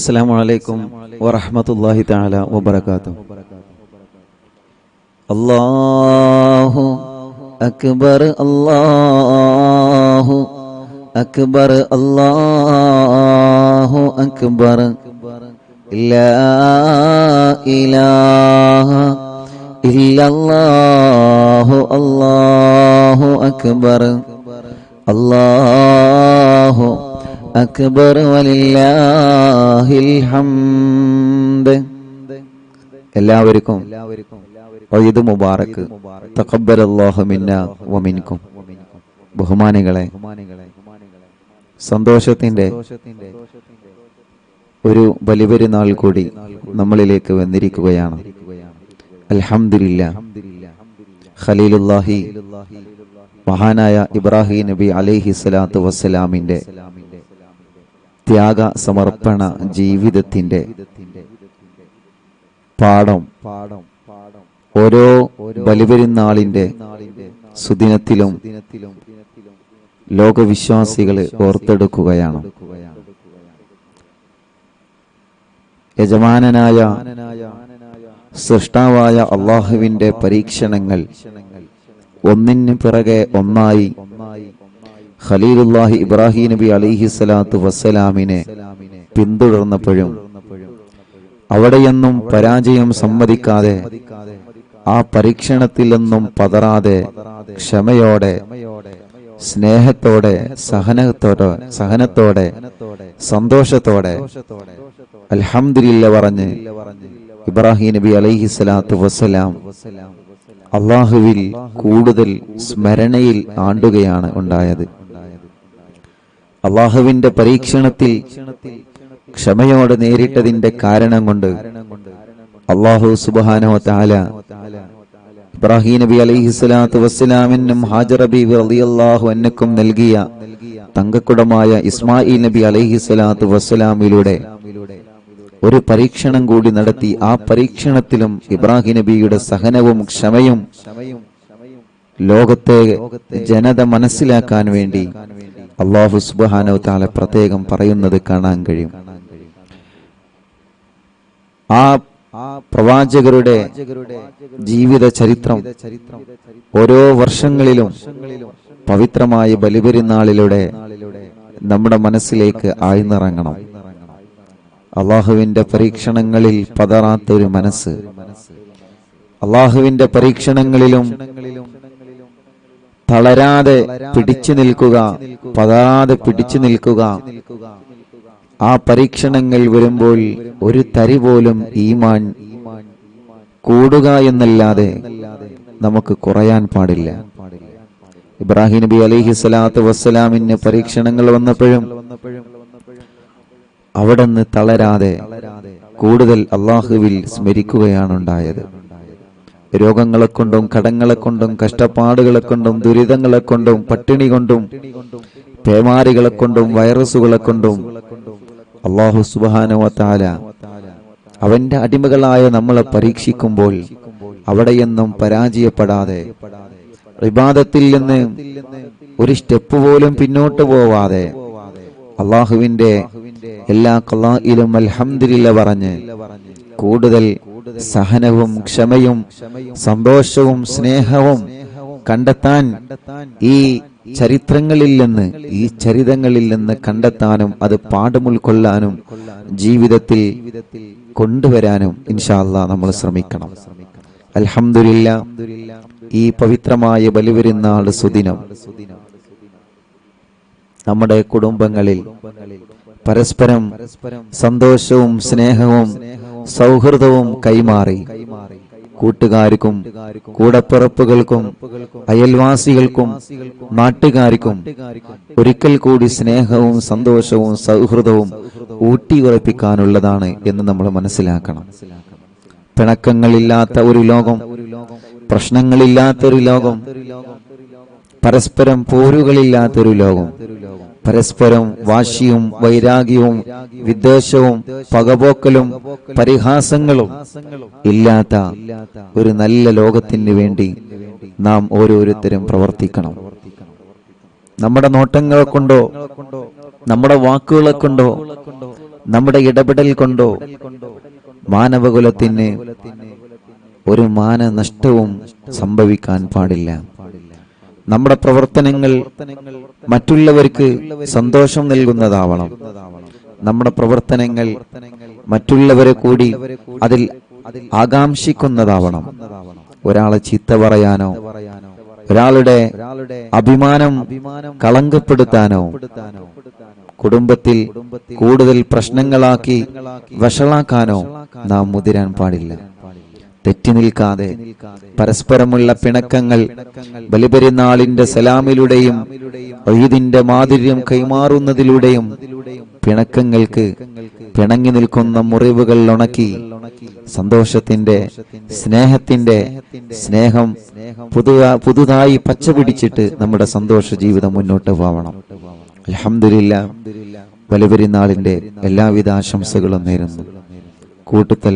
السلام عليكم ورحمة الله تعالى وبركاته الله أكبر الله أكبر الله أكبر لا إله إلا الله الله أكبر الله എല്ലാവർക്കും ഹംദ്. എല്ലാവർക്കും ഒഴിത് മുബാറക്ക് തഖബ്ബലല്ലാഹുമിന്ന വമിൻകും ബഹുമാനികളെ സന്തോഷത്തിന്റെ ഒരു ബലിപെരുന്നാൾ കൂടി നമ്മളിലേക്ക് വന്നിരിക്കുകയാണ്. അൽഹംദില്ല ഖലീലുല്ലാഹി മഹാനായ ഇബ്രാഹിം നബി അലൈഹി സ്വലാത്തു വസ്സലാമിന്റെ ത്യാഗ സമർപ്പണ ജീവിതത്തിന്റെ പാഠം ഓരോ ബലിപെരുന്നാളിന്റെ സുദിനത്തിലും ലോകവിശ്വാസികളെ ഓർത്തെടുക്കുകയാണ്. യജമാനനായ സൃഷ്ടാവായ അള്ളാഹുവിന്റെ പരീക്ഷണങ്ങൾ ഒന്നിന് പിറകെ ഒന്നായി ഖലീലുല്ലാഹി ഇബ്രാഹിം നബി അലിഹി സ്വലാത്തു വസ്സലാമിനെ പിന്തുടർന്നപ്പോഴും അവിടെയെന്നും പരാജയം സമ്മതിക്കാതെ ആ പരീക്ഷണത്തിൽ നിന്നും പതറാതെ ക്ഷമയോടെ സ്നേഹത്തോടെ സഹനത്തോടെ സഹനത്തോടെ സന്തോഷത്തോടെ അലഹമില്ല പറഞ്ഞ് ഇബ്രാഹിം നബി അലൈഹി സ്വലാത്തു വസ്സലാം അള്ളാഹുവിൽ കൂടുതൽ സ്മരണയിൽ ആണ്ടുകയാണ് ഉണ്ടായത്. അള്ളാഹുവിന്റെ പരീക്ഷണത്തിൽ ക്ഷമയോടെ നേരിട്ടതിന്റെ കാരണം കൊണ്ട് അള്ളാഹു സുബാനോ താല ഇബ്രാഹിം നബി അലൈഹി സ്വലാത്തു വസ്സലാമിനും ഹാജർ ബീബി റളിയല്ലാഹു അന്നക്കും നൽകിയ തങ്കക്കുടമായ ഇസ്മായിൽ നബി അലൈഹി സ്വലാത്തു വസ്സലാമിലൂടെ ഒരു പരീക്ഷണം കൂടി നടത്തി. ആ പരീക്ഷണത്തിലും ഇബ്രാഹിം നബിയുടെ സഹനവും ക്ഷമയും ലോകത്തെ ജനത മനസ്സിലാക്കാൻ വേണ്ടി അള്ളാഹു സുബാനോ താല പ്രത്യേകം പറയുന്നത് കാണാൻ കഴിയും. ആ പ്രവാചകരുടെ ജീവിത ചരിത്രം ഓരോ വർഷങ്ങളിലും പവിത്രമായ ബലിപെരുന്നാളിലൂടെ നമ്മുടെ മനസ്സിലേക്ക് ആഴ്ന്നിറങ്ങണം. അള്ളാഹുവിന്റെ പരീക്ഷണങ്ങളിൽ പതറാത്ത ഒരു മനസ്സ്. അള്ളാഹുവിന്റെ പരീക്ഷണങ്ങളിലും തളരാതെ പിടിച്ചു നിൽക്കുക പതാതെ പിടിച്ചു നിൽക്കുക. ആ പരീക്ഷണങ്ങൾ വരുമ്പോൾ ഒരു തരി പോലും ഈമാൻ കൂടുക എന്നല്ലാതെ നമുക്ക് കുറയാൻ പാടില്ല. ഇബ്രാഹിം നബി അലൈഹി സ്വലാത്തു വസ്സലാമിന് പരീക്ഷണങ്ങൾ വന്നപ്പോഴും അവിടെ നിന്ന് തളരാതെ കൂടുതൽ അള്ളാഹുവിൽ സ്മരിക്കുകയാണ് ഉണ്ടായത്. രോഗങ്ങളെ കൊണ്ടും കടങ്ങളെ കൊണ്ടും കഷ്ടപ്പാടുകളെ കൊണ്ടും ദുരിതങ്ങളെ കൊണ്ടും പട്ടിണി കൊണ്ടും പേമാരികളെ കൊണ്ടും വൈറസുകളെ കൊണ്ടും അള്ളാഹു സുബാനുവത്താല അവന്റെ അടിമകളായ നമ്മളെ പരീക്ഷിക്കുമ്പോൾ അവിടെയൊന്നും പരാജയപ്പെടാതെ വിവാദത്തിൽ നിന്ന് ഒരു സ്റ്റെപ്പ് പോലും പിന്നോട്ട് പോവാതെ അള്ളാഹുവിന്റെ എല്ലാ കലായിലും അൽഹംദില്ല പറഞ്ഞ് കൂടുതൽ സഹനവും ക്ഷമയും സന്തോഷവും സ്നേഹവും കണ്ടെത്താൻ ഈ ചരിത്രങ്ങളിൽ നിന്ന് ഈ ചരിതങ്ങളിൽ നിന്ന് കണ്ടെത്താനും അത് പാഠമുൾക്കൊള്ളാനും ജീവിതത്തിൽ കൊണ്ടുവരാനും ഇൻഷാല്ല നമ്മൾ ശ്രമിക്കണം. അലഹമില്ല ഈ പവിത്രമായ ബലിവരുന്നാൾ സുദിനം നമ്മുടെ കുടുംബങ്ങളിൽ പരസ്പരം സന്തോഷവും സ്നേഹവും സൗഹൃദവും കൈമാറി. കൂട്ടുകാർക്കും കൂടപ്പിറപ്പുകൾക്കും അയൽവാസികൾക്കും നാട്ടുകാർക്കും ഒരിക്കൽ കൂടി സ്നേഹവും സന്തോഷവും സൗഹൃദവും ഊട്ടിയുറപ്പിക്കാനുള്ളതാണ് എന്ന് നമ്മൾ മനസ്സിലാക്കണം. പിണക്കങ്ങളില്ലാത്ത ഒരു ലോകം പ്രശ്നങ്ങളില്ലാത്തൊരു ലോകം പരസ്പരം പോരുകളില്ലാത്തൊരു ലോകം പരസ്പരം വാശിയും വൈരാഗ്യവും വിദ്വേഷവും പകപോക്കലും പരിഹാസങ്ങളും ഇല്ലാത്ത ഒരു നല്ല ലോകത്തിന് വേണ്ടി നാം ഓരോരുത്തരും പ്രവർത്തിക്കണം. നമ്മുടെ നോട്ടങ്ങളെ കൊണ്ടോ നമ്മുടെ വാക്കുകളെ കൊണ്ടോ നമ്മുടെ ഇടപെടൽ കൊണ്ടോ മാനവകുലത്തിന് ഒരു മാനനഷ്ടവും സംഭവിക്കാൻ പാടില്ല. നമ്മുടെ പ്രവർത്തനങ്ങൾ മറ്റുള്ളവർക്ക് സന്തോഷം നൽകുന്നതാവണം. നമ്മുടെ പ്രവർത്തനങ്ങൾ മറ്റുള്ളവരെ കൂടി അതിൽ ആകാംക്ഷിക്കുന്നതാവണം. ഒരാളെ ചീത്ത പറയാനോ ഒരാളുടെ അഭിമാനം കളങ്കപ്പെടുത്താനോ കുടുംബത്തിൽ കൂടുതൽ പ്രശ്നങ്ങളാക്കി വഷളാക്കാനോ നാം മുതിരാൻ പാടില്ല. തെറ്റി നിൽക്കാതെ പരസ്പരമുള്ള പിണക്കങ്ങൾ ബലിപെരുന്നാളിന്റെ സലാമിലൂടെയും ഒഴുതിന്റെ മാധുര്യം കൈമാറുന്നതിലൂടെയും പിണക്കങ്ങൾക്ക് പിണങ്ങി നിൽക്കുന്ന മുറിവുകൾ ഉണക്കി സന്തോഷത്തിന്റെ സ്നേഹത്തിന്റെ സ്നേഹം പുതു പുതുതായി പച്ച പിടിച്ചിട്ട് നമ്മുടെ സന്തോഷ ജീവിതം മുന്നോട്ട് പോവണം. അലഹമില്ല ബലിപെരുന്നാളിന്റെ എല്ലാവിധ ആശംസകളും നേരുന്നു. കൂട്ടുത്തൽ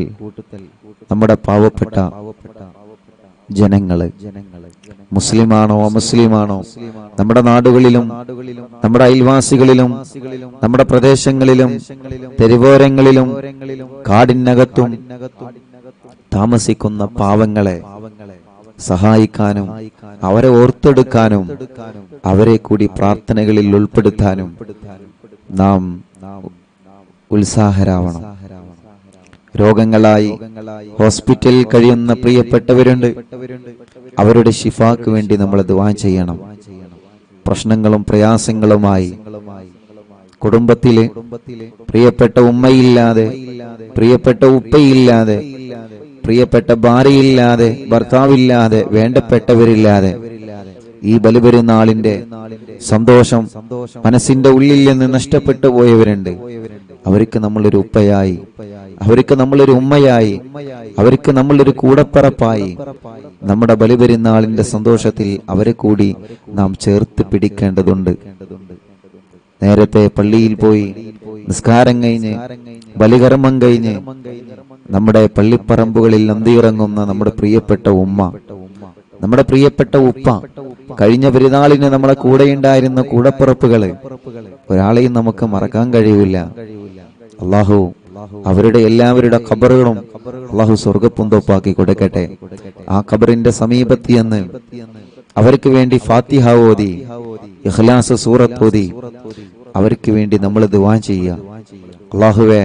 നമ്മുടെ പാവപ്പെട്ട ജനങ്ങൾ. മുസ്ലിമാണോ അമുസ്ലിമാണോ? നമ്മുടെ നാടുകളിലും നമ്മുടെ അയൽവാസികളിലും നമ്മുടെ പ്രദേശങ്ങളിലും തെരുവോരങ്ങളിലും കാടിനകത്തും താമസിക്കുന്ന പാവങ്ങളെ സഹായിക്കാനും അവരെ ഓർത്തെടുക്കാനും അവരെ കൂടി പ്രാർത്ഥനകളിൽ ഉൾപ്പെടുത്താനും നാം ഉത്സാഹരാവണം. രോഗങ്ങളായി ഹോസ്പിറ്റലിൽ കഴിയുന്ന പ്രിയപ്പെട്ടവരുണ്ട്. അവരുടെ ഷിഫാക്ക് വേണ്ടി നമ്മൾ ദുവാ ചെയ്യണം. പ്രശ്നങ്ങളും പ്രയാസങ്ങളുമായി കുടുംബത്തിലെ പ്രിയപ്പെട്ട ഉമ്മയില്ലാതെ പ്രിയപ്പെട്ട ഉപ്പയില്ലാതെ പ്രിയപ്പെട്ട ഭാര്യയില്ലാതെ ഭർത്താവില്ലാതെ വേണ്ടപ്പെട്ടവരില്ലാതെ ഈ ബലിപെരുന്നാളിന്റെ സന്തോഷം മനസ്സിന്റെ ഉള്ളിൽ നിന്ന് നഷ്ടപ്പെട്ടു പോയവരുണ്ട്. അവർക്ക് നമ്മളൊരു ഉപ്പയായി. അവർക്ക് നമ്മളൊരു ഉമ്മയായി. അവർക്ക് നമ്മളൊരു കൂടപ്പറപ്പായി. നമ്മുടെ ബലിപെരുന്നാളിന്റെ സന്തോഷത്തിൽ അവരെ കൂടി നാം ചേർത്ത് പിടിക്കേണ്ടതുണ്ട്. നേരത്തെ പള്ളിയിൽ പോയി നിസ്കാരം കഴിഞ്ഞ് ബലികർമ്മം കഴിഞ്ഞ് നമ്മുടെ പള്ളിപ്പറമ്പുകളിൽ നന്ദിയിറങ്ങുന്ന നമ്മുടെ പ്രിയപ്പെട്ട ഉമ്മ നമ്മുടെ പ്രിയപ്പെട്ട ഉപ്പ കഴിഞ്ഞ പെരുന്നാളിന് നമ്മളെ കൂടെയുണ്ടായിരുന്ന കൂടപ്പുറപ്പുകൾ ഒരാളെയും നമുക്ക് മറക്കാൻ കഴിയില്ല. അള്ളാഹു അവരുടെ എല്ലാവരുടെ ഖബറുകളും അള്ളാഹു സ്വർഗപ്പുന്തോപ്പാക്കി കൊടുക്കട്ടെ. ആ ഖബറിന്റെ സമീപത്തി എന്ന് അവർക്ക് വേണ്ടി ഫാത്തിഹ ഓതി ഇഖ്ലാസ് സൂറത്ത് ഓതി അവർക്ക് വേണ്ടി നമ്മൾ ദുവാ ചെയ്യുക. അള്ളാഹുവെ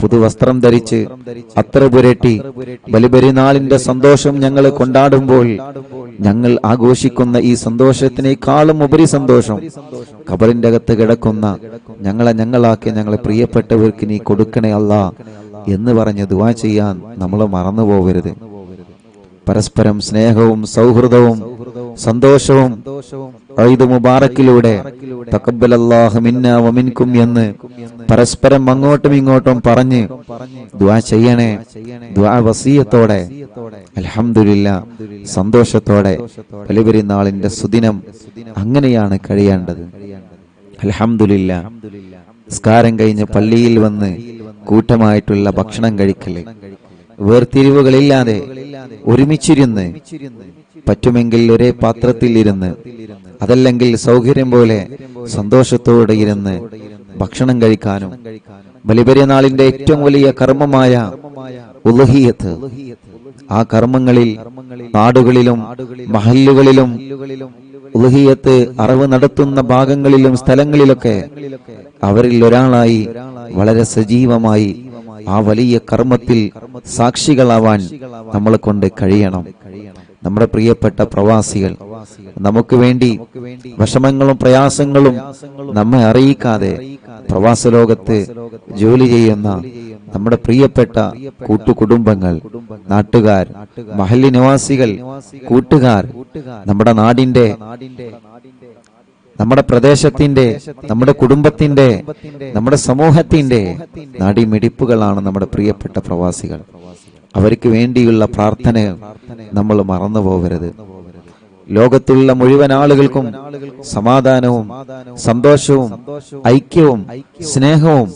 പുതുവസ്ത്രം ധരിച്ച് അത്ര പുരട്ടി ബലിപെരുന്നാളിന്റെ സന്തോഷം ഞങ്ങൾ കൊണ്ടാടുമ്പോൾ ഞങ്ങൾ ആഘോഷിക്കുന്ന ഈ സന്തോഷത്തിനേക്കാളും ഉപരി സന്തോഷം കബറിന്റെ അകത്ത് കിടക്കുന്ന ഞങ്ങളെ ഞങ്ങളാക്കി ഞങ്ങളെ പ്രിയപ്പെട്ടവർക്ക് നീ കൊടുക്കണേ അല്ല എന്ന് പറഞ്ഞ് ദുവാ ചെയ്യാൻ നമ്മൾ മറന്നു പോകരുത് പരസ്പരം സ്നേഹവും സൗഹൃദവും സന്തോഷവും ഐദ് മുബാറക്കിലൂടെ തക്കബലല്ലാഹു എന്ന് പരസ്പരം അങ്ങോട്ടും ഇങ്ങോട്ടും പറഞ്ഞ് ദ്വാ ചെയ്യണേ ദ്വാ വസീയത്തോടെ അൽഹംദുലില്ല സന്തോഷത്തോടെ ബലിപെരുന്നാളിന്റെ സുദിനം അങ്ങനെയാണ് കഴിയേണ്ടത്. അൽഹംദുലില്ല സ്കാരം കഴിഞ്ഞ് പള്ളിയിൽ വന്ന് കൂട്ടമായിട്ടുള്ള ഭക്ഷണം കഴിക്കൽ വേർതിരിവുകളില്ലാതെ ഒരുമിച്ചിരുന്ന് പറ്റുമെങ്കിൽ ഒരേ പാത്രത്തിൽ ഇരുന്ന് അതല്ലെങ്കിൽ സൗകര്യം പോലെ സന്തോഷത്തോടെ ഇരുന്ന് ഭക്ഷണം കഴിക്കാനും. ബലിപെരുന്നാളിന്റെ ഏറ്റവും വലിയ കർമ്മമായ ഉലഹിയത്ത്. ആ കർമ്മങ്ങളിൽ നാടുകളിലും മഹല്ലുകളിലും ഉലഹിയത്ത് അറിവ് നടത്തുന്ന ഭാഗങ്ങളിലും സ്ഥലങ്ങളിലൊക്കെ അവരിൽ ഒരാളായി വളരെ സജീവമായി ആ വലിയ കർമ്മത്തിൽ സാക്ഷികളാവാൻ നമ്മളെ കൊണ്ട് കഴിയണം. നമ്മുടെ പ്രിയപ്പെട്ട പ്രവാസികൾ നമുക്ക് വേണ്ടി വിഷമങ്ങളും പ്രയാസങ്ങളും നമ്മെ അറിയിക്കാതെ പ്രവാസ ലോകത്ത് ജോലി ചെയ്യുന്ന നമ്മുടെ പ്രിയപ്പെട്ട കൂട്ടുകുടുംബങ്ങൾ നാട്ടുകാർ മഹല്ലി നിവാസികൾ കൂട്ടുകാർ നമ്മുടെ നാടിന്റെ നമ്മുടെ പ്രദേശത്തിന്റെ നമ്മുടെ കുടുംബത്തിന്റെ നമ്മുടെ സമൂഹത്തിന്റെ നടിമിടിപ്പുകളാണ് നമ്മുടെ പ്രിയപ്പെട്ട പ്രവാസികൾ. അവർക്ക് വേണ്ടിയുള്ള പ്രാർത്ഥന നമ്മൾ മറന്നു പോകരുത്. ലോകത്തുള്ള മുഴുവൻ ആളുകൾക്കും സമാധാനവും സന്തോഷവും ഐക്യവും സ്നേഹവും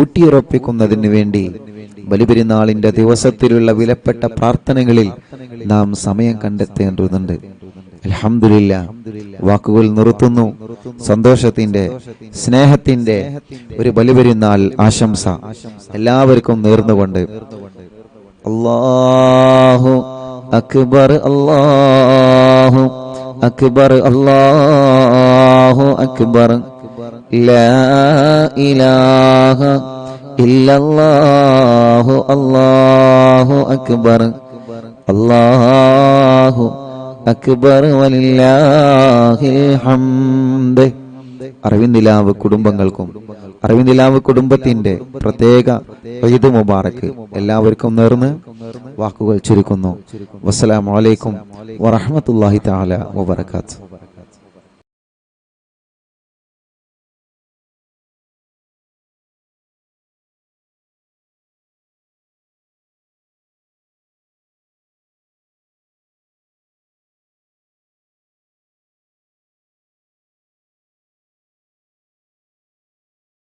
ഊട്ടിയുറപ്പിക്കുന്നതിന് വേണ്ടി ബലിപെരുന്നാളിന്റെ ദിവസത്തിലുള്ള വിലപ്പെട്ട പ്രാർത്ഥനകളിൽ നാം സമയം കണ്ടെത്തേണ്ടതുണ്ട്. അൽഹംദുലില്ല. വാക്കുകൾ നിർത്തുന്നു സന്തോഷത്തിന്റെ സ്നേഹത്തിന്റെ ഒരു ബലിപെരുന്നാൾ ആശംസ എല്ലാവർക്കും നേർന്നുകൊണ്ട്. അള്ളാഹു അക്ബർ അള്ളാഹു അക്ബർ അള്ളാഹു അക്ബർ. ഇലാഹ ഇല്ലല്ലാഹു അള്ളാഹു അക്ബർ. അല്ലാഹു അക്ബർ അറിവിന്ദിലാവ് കുടുംബങ്ങൾക്കും അറിവിന്ദിലാവ് കുടുംബത്തിന്റെ പ്രത്യേക ഈദ് മുബാറക്ക് എല്ലാവർക്കും നേർന്ന് വാക്കുകൾ ചുരുക്കുന്നു. വസ്സലാമലൈക്കും അലൈക്കും വറഹ്മത്തുള്ളാഹി തആല വബറകാതുഹു.